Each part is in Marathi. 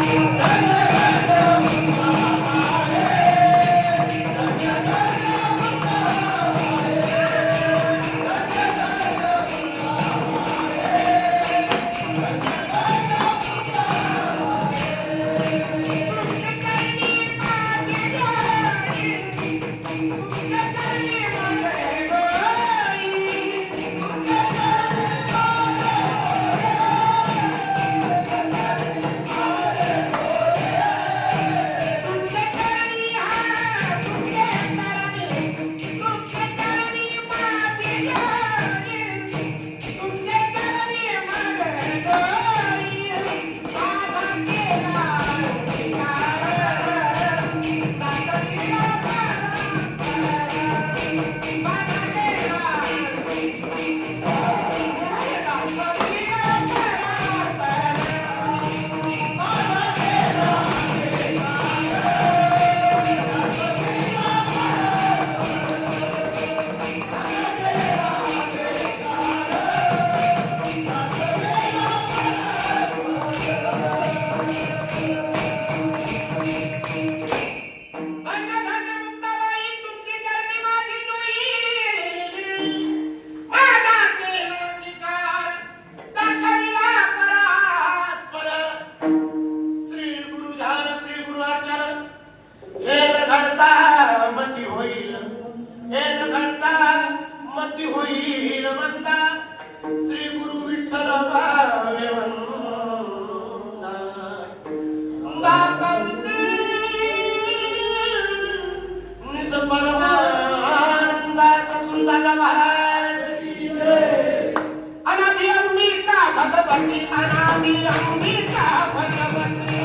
Thanks. भगवती हरामी रामी का भगवती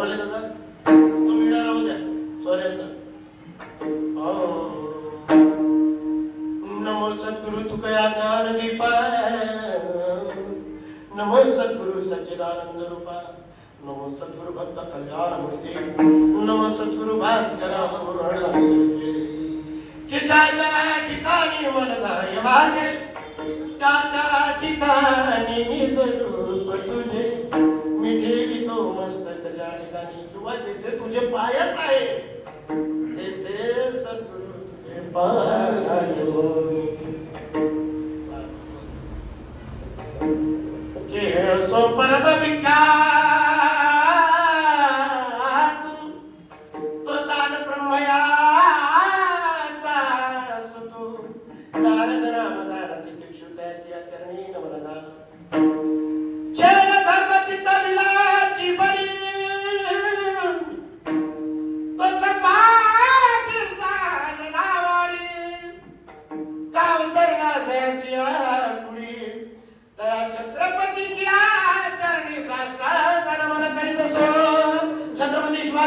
बोलायला जातात तो मिळणार राहू द्या सोन्याचा हो. नमो सद्गुरु तुकया ज्ञान दीपा नमो सद्गुरु सच्चिदानंद रूपा. नमो सद्गुरु भक्त कल्याण मूर्ती. नमो सद्गुरु भास्कर ठिकाणच्या ठिकाणी मला माझे त्या ठिकाणी मी स्वरूप तुझे त्या ठिकाणी. किंवा जिथे तुझे पायच आहे तिथे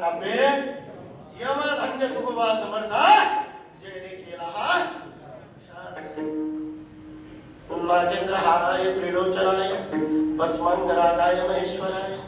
कापे यम धन्य तुकोबा समर्थ जेने केला हा नागेंद्र हाराय त्रिलोचनाय भस्मांगरागाय महेश्वराय।